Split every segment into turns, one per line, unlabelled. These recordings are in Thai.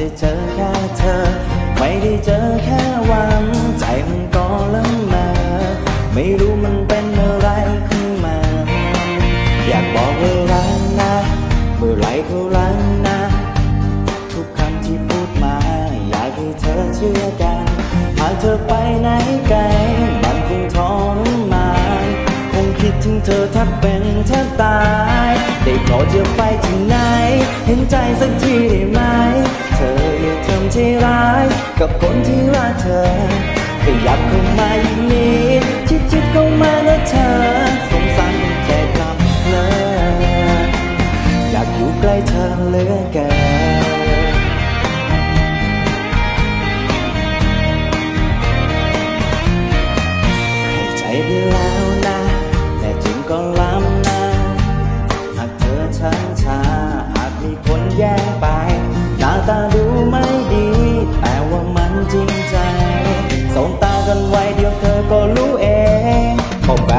จะเจอแค่เธอ ไม่ได้เจอแค่วัน ใจมันก็ละเมอไม่รู้มันเป็นอะไรขึ้นมา อยากบอกเว่านะ เมื่อไรก็รักนะ ทุกคำที่พูดมา อยากให้เธอเชื่อกัน หากเธอไปไหนไกล มันคงทรมานคงคิดถึงเธอแทบเป็นแทบตาย ได้โปรดอย่าไปที่ไหน เห็นใจสักที ทำใจร้ายกับคนที่รักเธอขยับเข้ามาอีกนิดชิดชิดๆเข้ามานะเธอสงสารคนใจกลับเลยอยากอยู่ใกล้เธอเหลือเกิน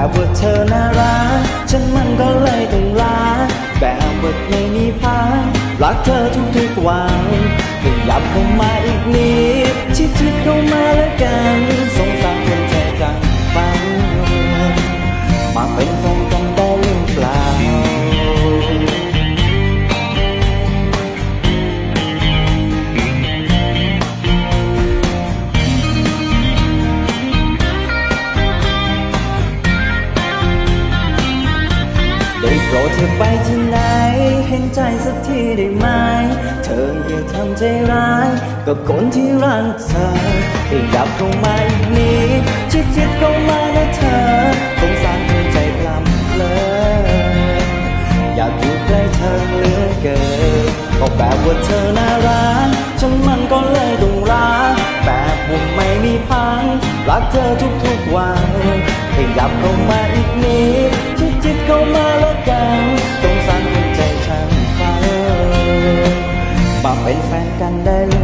แบบว่าเธอน่ารัก ฉันมันก็เลยต้องรักแบบว่าไม่มีพักรักเธอทุกๆวัน รดเธอไปที่ไหน เห็นใจสักทีได้ไหม เธออย่าทำใจร้าย กับคนที่รักเธอขยับเข้ามาอีกนิดชิดๆเข้ามานะเธอสงสารคนใจกล้ำเลย อยากอยู่ใกล้เธอเหลือเกินก็แบบว่าเธอน่ารักฉันมันก็เลยต้องรักแบบบุมไม่มีพัง รักเธอทุกๆวันขยับเข้ามาอีกนิดิดเข้ามาแล้วกันสงสารคนใจฉันฟ้ามาเป็นแฟนกันได้